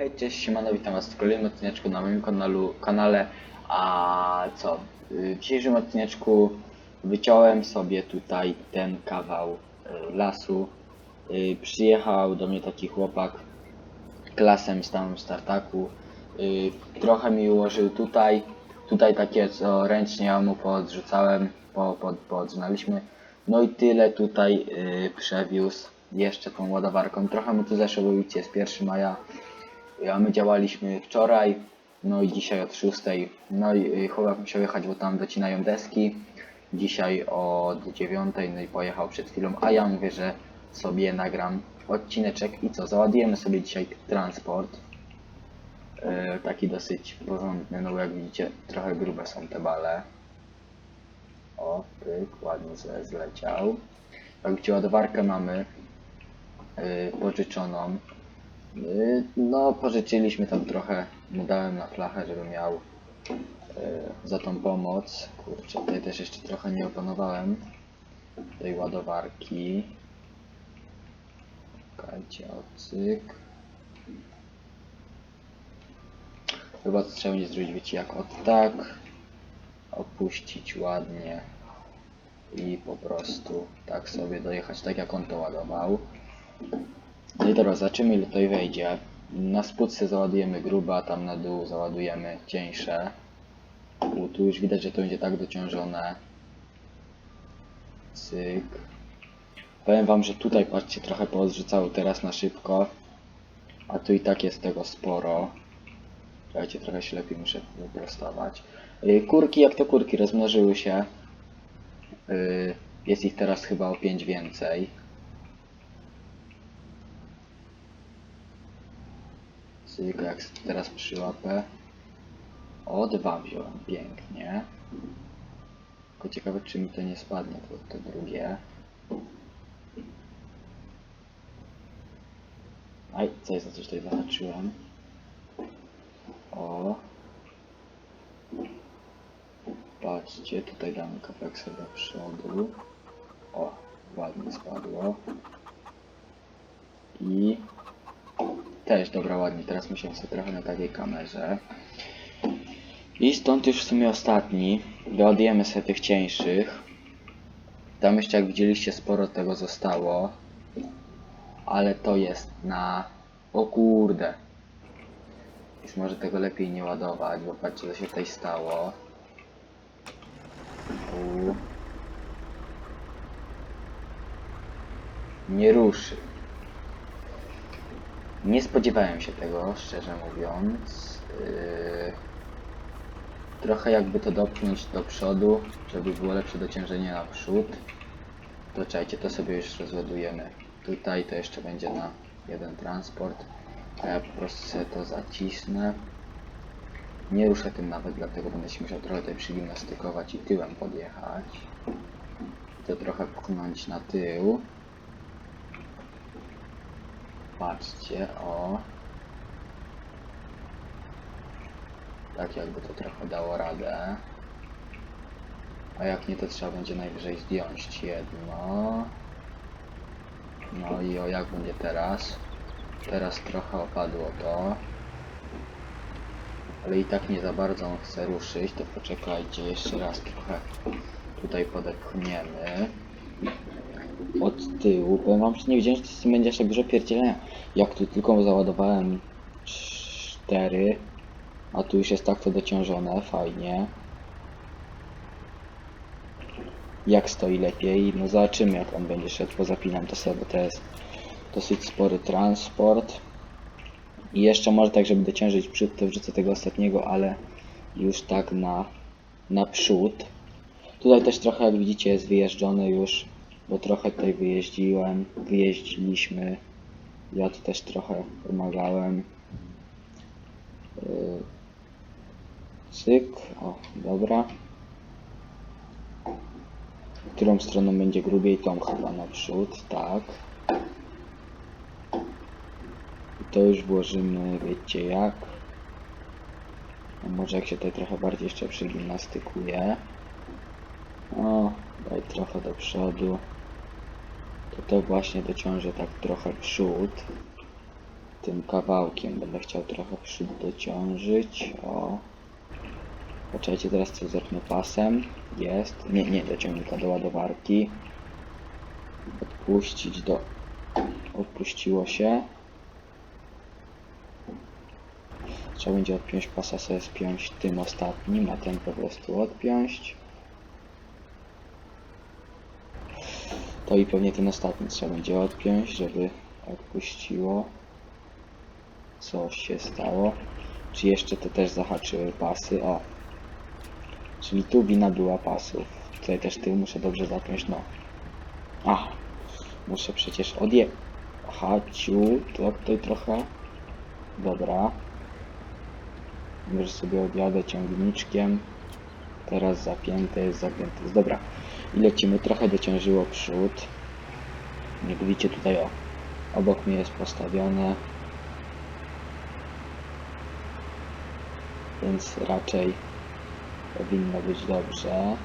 Hej, cześć, siemano, witam was w kolejnym odcineczku na moim kanalu, kanale, a co, w dzisiejszym odcineczku wyciąłem sobie tutaj ten kawał y, lasu, Y, przyjechał do mnie taki chłopak klasem z tam startaku, y, trochę mi ułożył tutaj, tutaj takie co ręcznie ja mu poodrzucałem, po, po, poodrzynaliśmy, no i tyle tutaj przewiózł jeszcze tą ładowarką, trochę mu tu zeszło, bo widzicie, jest 1 maja, a my działaliśmy wczoraj, no i dzisiaj od 6. No i y, chłopak musiał jechać, bo tam docinają deski. Dzisiaj od 9, no i pojechał przed chwilą, a ja mówię, że sobie nagram odcineczek i co, załadujemy sobie dzisiaj transport. Yy, taki dosyć porządny, no bo jak widzicie trochę grube są te bale. O, pyk, ładnie zle- zleciał. Jak widzicie ładowarkę mamy yy, pożyczoną. Yy, No, pożyczyliśmy tam trochę, mu dałem na flachę, żeby miał yy, za tą pomoc. Kurczę, tutaj też jeszcze trochę nie opanowałem tej ładowarki. Czekajcie, ocyk. Chyba to trzeba będzie zrobić, wiecie, jak od tak. Opuścić ładnie. I po prostu tak sobie dojechać, tak jak on to ładował. No i dobra, zobaczymy ile tutaj wejdzie. Na spódce załadujemy grube, a tam na dół załadujemy cieńsze. U, tu już widać, że to będzie tak dociążone. Cyk. Powiem wam, że tutaj patrzcie, trochę poodrzucało teraz na szybko. A tu i tak jest tego sporo. Czekajcie, trochę się lepiej muszę wyprostować. Yy, Kurki, jak to kurki, rozmnożyły się. Yy, Jest ich teraz chyba o 5 więcej. Cyk, jak teraz przyłapę. O, dwa wziąłem, pięknie. Tylko ciekawe, czy mi to nie spadnie, to, to drugie. Aj, co jest za coś tutaj zahaczyłem? O. Patrzcie, tutaj damy kawałek sobie do przodu. O, ładnie spadło. I też, dobra, ładnie. Teraz musiałem sobie trochę na takiej kamerze. I stąd już w sumie ostatni. Doładujemy sobie tych cieńszych. Tam jeszcze jak widzieliście sporo tego zostało. Ale to jest na... O kurde. Już może tego lepiej nie ładować, bo patrzcie co się tutaj stało. U. Nie ruszy. Nie spodziewałem się tego, szczerze mówiąc. Yy, trochę jakby to dopchnąć do przodu, żeby było lepsze dociążenie na przód. To czekajcie, to sobie już rozładujemy. Tutaj to jeszcze będzie na jeden transport. Ja po prostu sobie to zacisnę. Nie ruszę tym nawet, dlatego będę się musiał trochę tutaj przygimnastykować i tyłem podjechać. To trochę pchnąć na tył. Patrzcie, o. Tak jakby to trochę dało radę. A jak nie, to trzeba będzie najwyżej zdjąć jedno. No i o jak będzie teraz? Teraz trochę opadło to. Ale i tak nie za bardzo on chce ruszyć, to poczekajcie, jeszcze raz trochę tutaj podepchniemy. Od tyłu, powiem wam, że nie wiedziałem, że to będzie aż tak dużo pierdzielenia. Jak tu tylko załadowałem cztery, a tu już jest tak to dociążone, fajnie. Jak stoi lepiej, no zobaczymy jak on będzie szedł, pozapinam to sobie, bo to jest dosyć spory transport. I jeszcze może tak, żeby dociążyć przód, to wrzucę tego ostatniego, ale już tak na, na przód. Tutaj też trochę, jak widzicie, jest wyjeżdżony już, bo trochę tutaj wyjeździłem, wyjeździliśmy. Ja tu też trochę pomagałem. Yy, Cyk, o, dobra. Którą stroną będzie grubiej, tą chyba naprzód, tak. I to już włożymy, wiecie jak. A może jak się tutaj trochę bardziej jeszcze przygimnastykuje. O, daj trochę do przodu. To to właśnie dociąży tak trochę przód. tym kawałkiem będę chciał trochę przód dociążyć. O. Poczekajcie, teraz co zerknę pasem. Jest. Nie, nie do do ładowarki. Odpuścić do... Odpuściło się. Trzeba będzie odpiąć pasa sobie spiąć tym ostatnim, a ten po prostu odpiąć. To i pewnie ten ostatni trzeba będzie odpiąć, żeby odpuściło. Coś się stało. Czy jeszcze te też zahaczyły pasy? O. Czyli tu wina była pasów. Tutaj też tył muszę dobrze zapiąć, no. A. Muszę przecież odje... Aha, ciu, to tutaj trochę. Dobra. Może sobie odjadę ciągniczkiem. Teraz zapięte jest, zapięte jest. Dobra. I lecimy. Trochę dociążyło przód. Jak widzicie tutaj o. Obok mnie jest postawione. Więc raczej powinno być dobrze.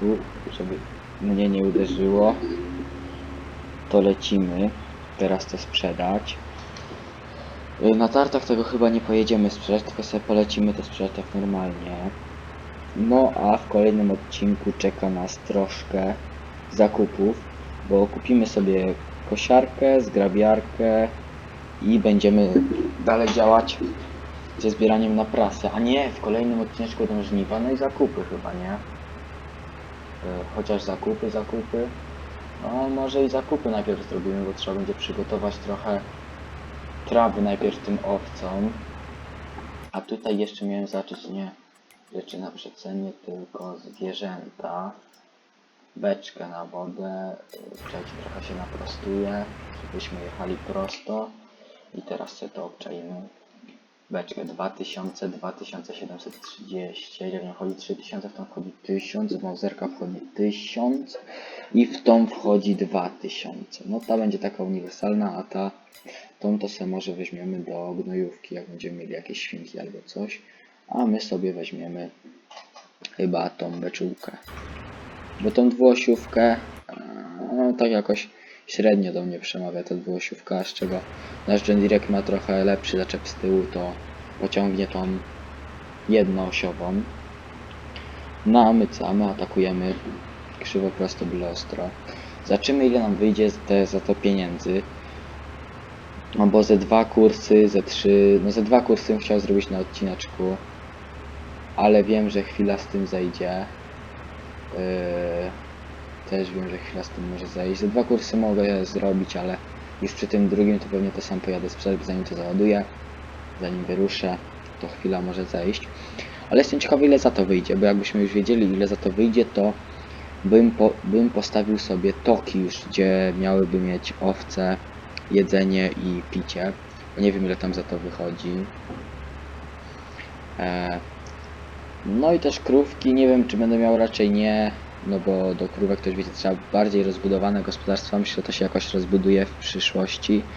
Tu, żeby mnie nie uderzyło, to lecimy. Teraz to sprzedać. Na tartach tego chyba nie pojedziemy sprzedać, tylko sobie polecimy to sprzedać tak normalnie. No a w kolejnym odcinku czeka nas troszkę zakupów, bo kupimy sobie kosiarkę, zgrabiarkę i będziemy dalej działać ze zbieraniem na prasę. A nie, w kolejnym odcineczku będą żniwa, no i zakupy chyba, nie? Y, Chociaż zakupy, zakupy. No może i zakupy najpierw zrobimy, bo trzeba będzie przygotować trochę trawy najpierw tym owcom. A tutaj jeszcze miałem zacząć nie rzeczy na przecenie, tylko zwierzęta. Beczkę na wodę. y, Czekajcie, trochę się naprostuję, żebyśmy jechali prosto. I teraz sobie to obczajmy. Beczkę 2000, 2730, jak nie wchodzi 3000, w tą wchodzi 1000, w Mauserka wchodzi 1000 i w tą wchodzi 2000. No ta będzie taka uniwersalna, a ta tą to sobie może weźmiemy do gnojówki, jak będziemy mieli jakieś świnki albo coś. A my sobie weźmiemy chyba tą beczułkę. Bo tą dwuosiówkę, no tak jakoś średnio do mnie przemawia ta dwuosiówka, z czego nasz John ma trochę lepszy zaczep z tyłu, to pociągnie tą jednoosiową. No a my co? A My atakujemy krzywo, prosto, byle ostro. Zobaczymy ile nam wyjdzie te, za to pieniędzy. No bo ze dwa kursy, ze trzy, no ze dwa kursy chciał zrobić na odcineczku. Ale wiem, że chwila z tym zejdzie. Yy, też wiem, że chwila z tym może zejść. Ze dwa kursy mogę zrobić, ale już przy tym drugim to pewnie to sam pojadę sprzedać, zanim to załaduję. Zanim wyruszę, to chwila może zejść. Ale jestem ciekawy ile za to wyjdzie, bo jakbyśmy już wiedzieli ile za to wyjdzie, to bym, po, bym postawił sobie toki już, gdzie miałyby mieć owce, jedzenie i picie. Nie wiem ile tam za to wychodzi. E, no i też krówki, nie wiem czy będę miał raczej nie, no bo do krówek też wiecie trzeba bardziej rozbudowane gospodarstwa, myślę że to się jakoś rozbuduje w przyszłości.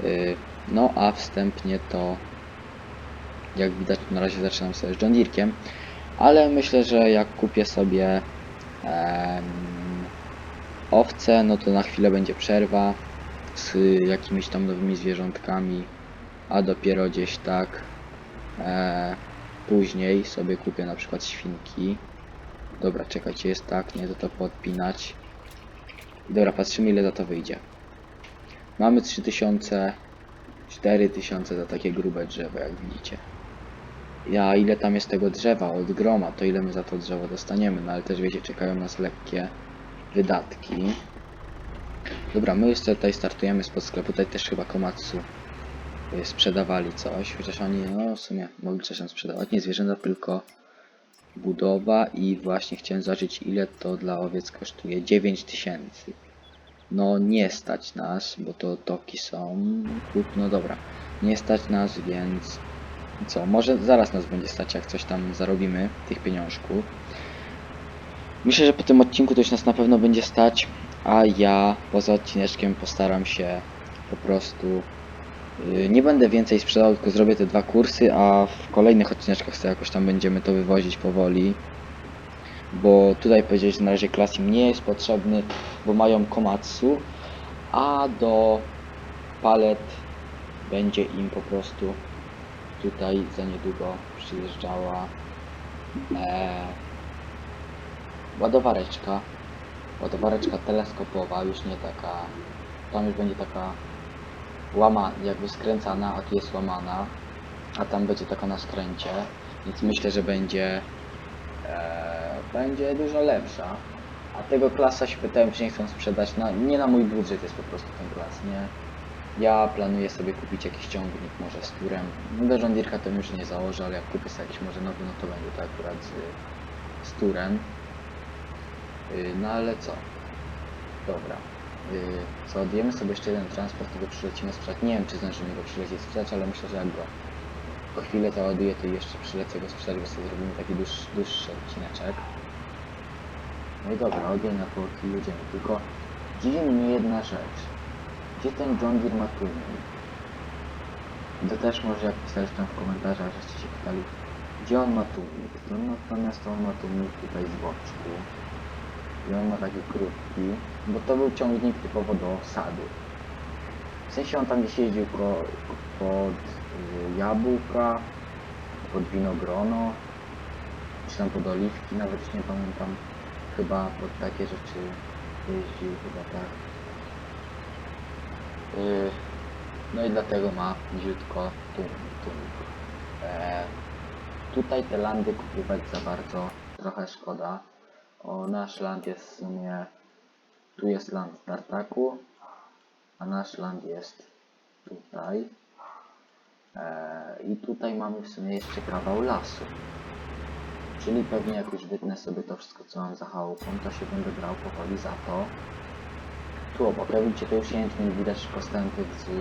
Y, No a wstępnie to jak widać na razie zaczynam sobie z John Deerekiem, ale myślę, że jak kupię sobie em, owce, no to na chwilę będzie przerwa z jakimiś tam nowymi zwierzątkami, a dopiero gdzieś tak e, później sobie kupię na przykład świnki. Dobra, czekajcie, jest tak, nie, to to podpinać. Dobra, patrzymy ile za to wyjdzie. Mamy 3000, 4000 za takie grube drzewo, jak widzicie. Ja, ile tam jest tego drzewa od groma, to ile my za to drzewo dostaniemy, no ale też wiecie, czekają nas lekkie wydatki. Dobra, my jeszcze tutaj startujemy spod sklepu, tutaj też chyba Komatsu sprzedawali coś, chociaż oni, no w sumie mogli coś tam sprzedawać, nie zwierzęta, tylko budowa i właśnie chciałem zobaczyć ile to dla owiec kosztuje, 9000. No nie stać nas, bo to toki są, no dobra, nie stać nas, więc co, może zaraz nas będzie stać, jak coś tam zarobimy, tych pieniążków. Myślę, że po tym odcinku już nas na pewno będzie stać, a ja poza odcineczkiem postaram się po prostu nie będę więcej sprzedał, tylko zrobię te dwa kursy, a w kolejnych odcineczkach sobie jakoś tam będziemy to wywozić powoli. Bo tutaj powiedzieć, że na razie klas im nie jest potrzebny, bo mają Komatsu, a do palet będzie im po prostu tutaj za niedługo przyjeżdżała e, ładowareczka. Ładowareczka teleskopowa, już nie taka, tam już będzie taka łama, jakby skręcana, a tu jest łamana, a tam będzie taka na skręcie, więc myślę, że będzie e, będzie dużo lepsza. A tego klasa się pytałem, czy nie chcą sprzedać. Na, nie na mój budżet jest po prostu ten klas, nie? Ja planuję sobie kupić jakiś ciągnik, może z turem. Do żondirka to już nie założę, ale jak kupię sobie jakiś może nowy, no to będzie to akurat z, z turem. Yy, no ale co? Dobra. Co, odjemy sobie jeszcze jeden transport i go przylecimy sprzedać. Nie wiem, czy zdążymy go przylecieć sprzedać, ale myślę, że jak go po chwilę załaduję, to jeszcze przylecę go sprzedać, bo sobie zrobimy taki dłuższy, dłuższy odcineczek. No i dobra, ogień na porki jedziemy. Tylko dziwi mnie jedna rzecz. Gdzie ten John Deere ma tłumik? To też może jak pisałeś tam w komentarzach, żeście się pytali, gdzie on ma tłumik? To natomiast on ma tłumik tutaj z boczku. I on ma taki krótki, bo to był ciągnik typowo do sadu. W sensie on tam gdzieś jeździł po, pod y, jabłka, pod winogrono, czy tam pod oliwki, nawet nie pamiętam. Chyba pod takie rzeczy jeździł, chyba tak. Yy, no i dlatego ma niziutko tłumik. E, tutaj te landy kupować za bardzo trochę szkoda. O, nasz land jest w sumie... Tu jest land Tartaku, a nasz land jest tutaj. E, I tutaj mamy w sumie jeszcze kawał lasu. Czyli pewnie jak już wytnę sobie to wszystko, co mam za chałupą, to się będę brał powoli za to. Tu obok, jak widzicie, to już jęczmień widać postępy w, w,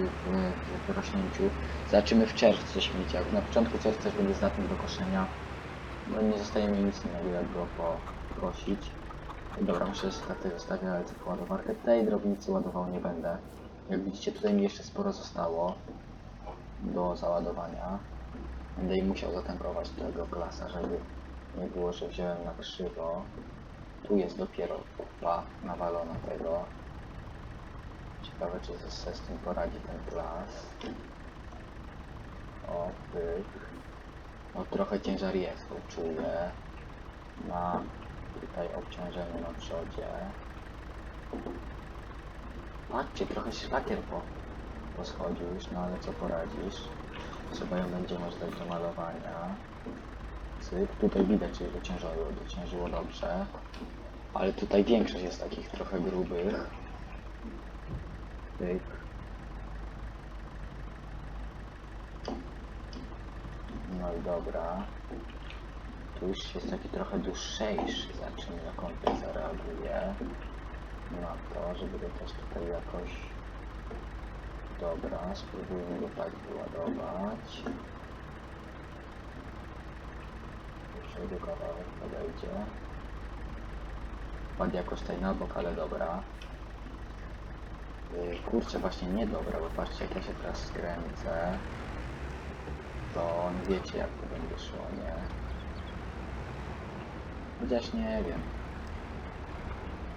w wyrośnięciu. Zobaczymy w czerwcu śmieciach. Na początku czerwca będzie zdatny do koszenia. No nie zostaje mi nic innego, jak go pokosić. Dobra, muszę kartę zostawić, ale tylko ładowarkę tej drobnicy ładował nie będę. Jak widzicie, tutaj mi jeszcze sporo zostało do załadowania. Będę i musiał zatankować tego klasa, żeby nie było, że wziąłem na krzywo. Tu jest dopiero kupa nawalona tego. Ciekawe, czy sobie z tym poradzi ten klas. O, pyk. No trochę ciężar jest, czuję. Ma tutaj obciążenie na przodzie. Patrzcie, trochę szlakier po, poschodził już, no ale co poradzisz? Trzeba ją będzie może dać do malowania. Cyk. Tutaj widać, że dociężyło, dociężyło dobrze. Ale tutaj większość jest takich trochę grubych. Cyk. No i dobra. Tu już jest taki trochę dłuższejszy. Zobaczymy jak on tutaj zareaguje na to, żeby go też tutaj jakoś... Dobra, spróbujmy go tak wyładować. Jeszcze do kawałek podejdzie. Padł jakoś tutaj na bok, ale dobra. Yy, Kurczę, właśnie niedobra, bo patrzcie jak ja się teraz skręcę. To nie wiecie jak to będzie szło, nie? Chociaż nie wiem.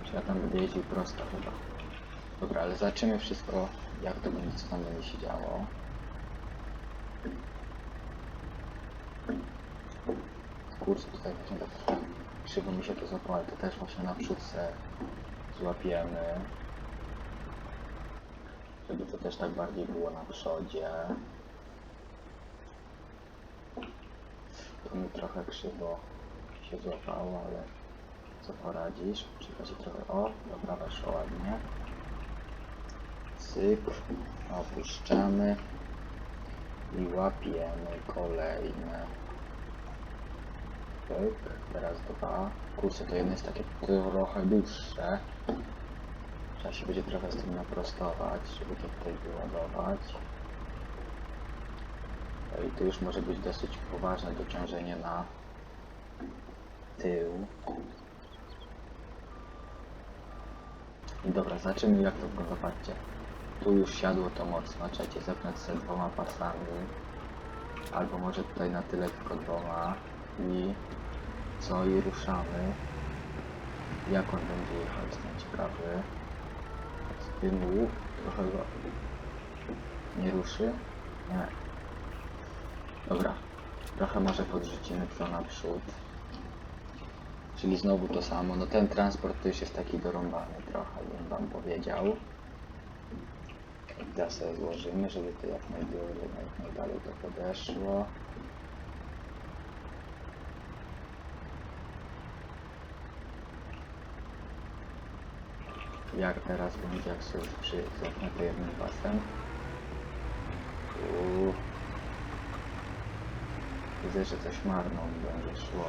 Czy ja tam będę jeździł prosto chyba. Dobra, ale zobaczymy wszystko, jak to będzie, co tam będzie się działo. Kurs tutaj właśnie tak krzywo mi się to złapało, ale to też właśnie na przódce złapiemy. Żeby to też tak bardziej było na przodzie. To mi trochę krzywo się złapało, ale co poradzisz? Czeka się trochę. O, dobra, weszło ładnie. Cyk, opuszczamy i łapiemy kolejne. Pyk, teraz dwa. Kurczę, to jedno jest takie trochę dłuższe. Trzeba się będzie trochę z tym naprostować, żeby to tutaj wyładować. No I tu już może być dosyć poważne dociążenie na tył. I dobra, zobaczymy jak to wygląda, patrzcie. Tu już siadło to mocno, trzecie zepnąć sobie dwoma pasami. Albo może tutaj na tyle tylko dwoma. I co i ruszamy. Jak on będzie jechał, jestem ciekawy. Z tyłu trochę go nie ruszy. Nie. Dobra. Trochę może podrzucimy to naprzód. Czyli znowu to samo. No ten transport już jest taki dorąbany trochę, bym wam powiedział. Teraz sobie złożymy, żeby to jak najdłużej, jak najdalej to podeszło. Jak teraz będzie, jak sobie przy cofnę to jednym pasem. Uuu. Widzę, że coś marną będzie szło.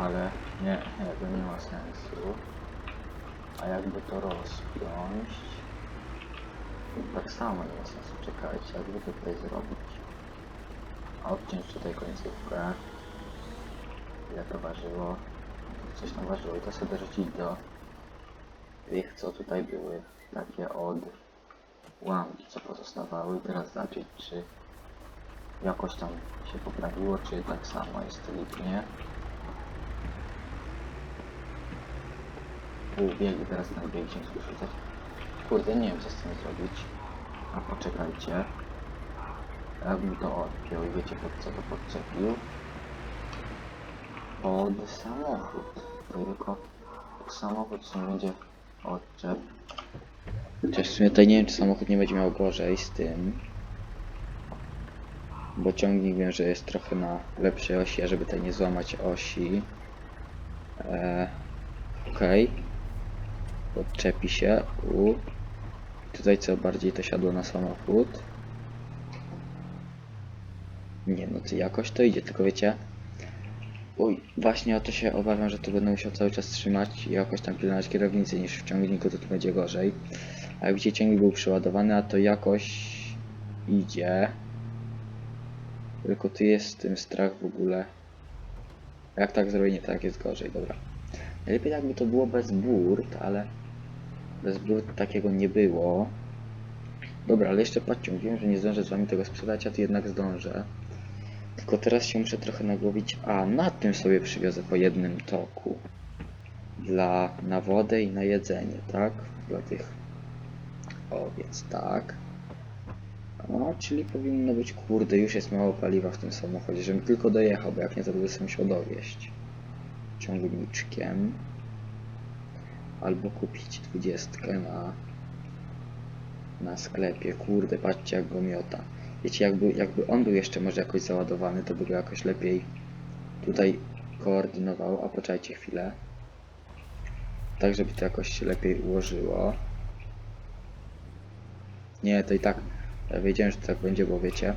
Ale nie, to nie ma sensu. A jakby to rozpiąć? Tak samo nie ma sensu. Czekajcie, jakby to tutaj zrobić. A tutaj końcówkę. Ile to ważyło? Coś tam ważyło i to sobie dorzucić do tych, co tutaj były. Takie od łamki, co pozostawały. I teraz zobaczyć, czy jakoś tam się poprawiło, czy tak samo jest lipnie. Pół biegi, teraz ten bieg ciężko rzucać. Kurde, nie wiem co z tym zrobić. A poczekajcie. Jakbym to odpiął i wiecie pod co to podczepił? Pod samochód. Tylko samochód się będzie odczep. Chociaż w sumie tutaj nie wiem czy samochód nie będzie miał gorzej z tym. Bo ciągnik wiem, że jest trochę na lepszej osi, żeby tutaj nie złamać osi. Eee, Okej. Podczepi się. U. Tutaj co bardziej to siadło na samochód. Nie no, to jakoś to idzie, tylko wiecie. Uj, właśnie o to się obawiam, że tu będę musiał cały czas trzymać i jakoś tam pilnować kierownicy niż w ciągniku, to tu będzie gorzej. A jak widzicie, ciągnik był przeładowany, a to jakoś idzie. Tylko tu jest z tym strach w ogóle. Jak tak zrobię, nie tak jest gorzej, dobra. Najlepiej jakby to było bez burt, ale bez burt takiego nie było. Dobra, ale jeszcze patrzcie, wiem, że nie zdążę z wami tego sprzedać, a tu jednak zdążę. Tylko teraz się muszę trochę nagłowić. A, na tym sobie przywiozę po jednym toku. Dla, na wodę i na jedzenie, tak? Dla tych owiec, tak. O, czyli powinno być, kurde, już jest mało paliwa w tym samochodzie, żebym tylko dojechał, bo jak nie, to będę sobie musiał dowieść ciągniczkiem. Albo kupić dwudziestkę na, na sklepie. Kurde, patrzcie jak go miota. Wiecie, jakby, jakby on był jeszcze może jakoś załadowany, to by go jakoś lepiej tutaj koordynował. A poczekajcie chwilę. Tak, żeby to jakoś się lepiej ułożyło. Nie, to i tak wiedziałem, że to tak będzie, bo wiecie,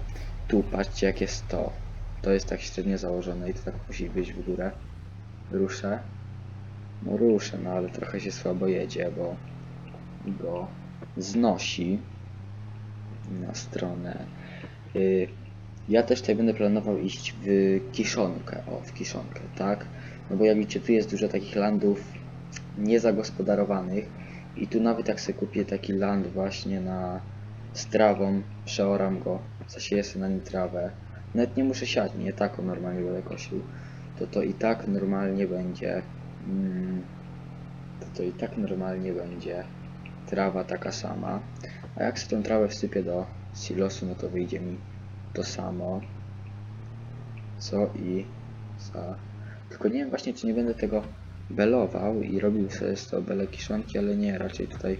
tu patrzcie jak jest to. To jest tak średnio założone i to tak musi wyjść w górę. Ruszę. No ruszę, no ale trochę się słabo jedzie, bo go znosi na stronę. Y, Ja też tutaj będę planował iść w kiszonkę, o w kiszonkę, tak? No bo jak widzicie, tu jest dużo takich landów niezagospodarowanych i tu nawet jak sobie kupię taki land właśnie na z trawą, przeoram go, zasieję sobie na nim trawę, nawet nie muszę siać, nie tak o normalnie będę kosił, to to i tak normalnie będzie to to i tak normalnie będzie trawa taka sama, a jak sobie tą trawę wsypię do silosu, no to wyjdzie mi to samo, co i za... Tylko nie wiem właśnie, czy nie będę tego belował i robił sobie z tego bele kiszonki, ale nie, raczej tutaj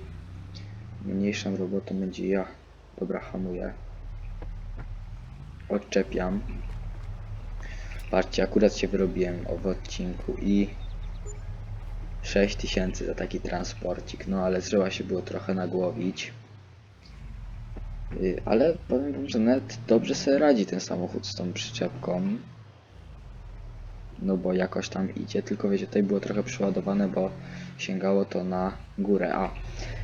mniejszą robotą będzie ja. Dobra, hamuję. Odczepiam. Patrzcie, akurat się wyrobiłem w odcinku i 6000 za taki transporcik, no ale trzeba się było trochę nagłowić. Y, Ale powiem wam, że nawet dobrze sobie radzi ten samochód z tą przyczepką. No bo jakoś tam idzie, tylko wiecie, tutaj było trochę przeładowane, bo sięgało to na górę. A,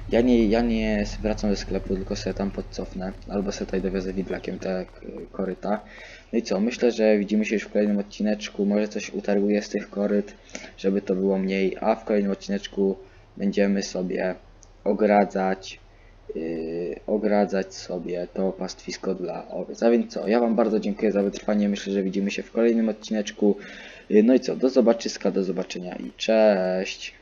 ja nie, ja nie wracam do sklepu, tylko sobie tam podcofnę, albo sobie tutaj dowiozę widlakiem te koryta. No i co, myślę, że widzimy się już w kolejnym odcineczku, może coś utarguję z tych koryt, żeby to było mniej, a w kolejnym odcineczku będziemy sobie ogradzać yy, ogradzać sobie to pastwisko dla owiec. A więc co, ja Wam bardzo dziękuję za wytrwanie. Myślę, że widzimy się w kolejnym odcineczku. Yy, No i co, do zobaczyska, do zobaczenia i cześć.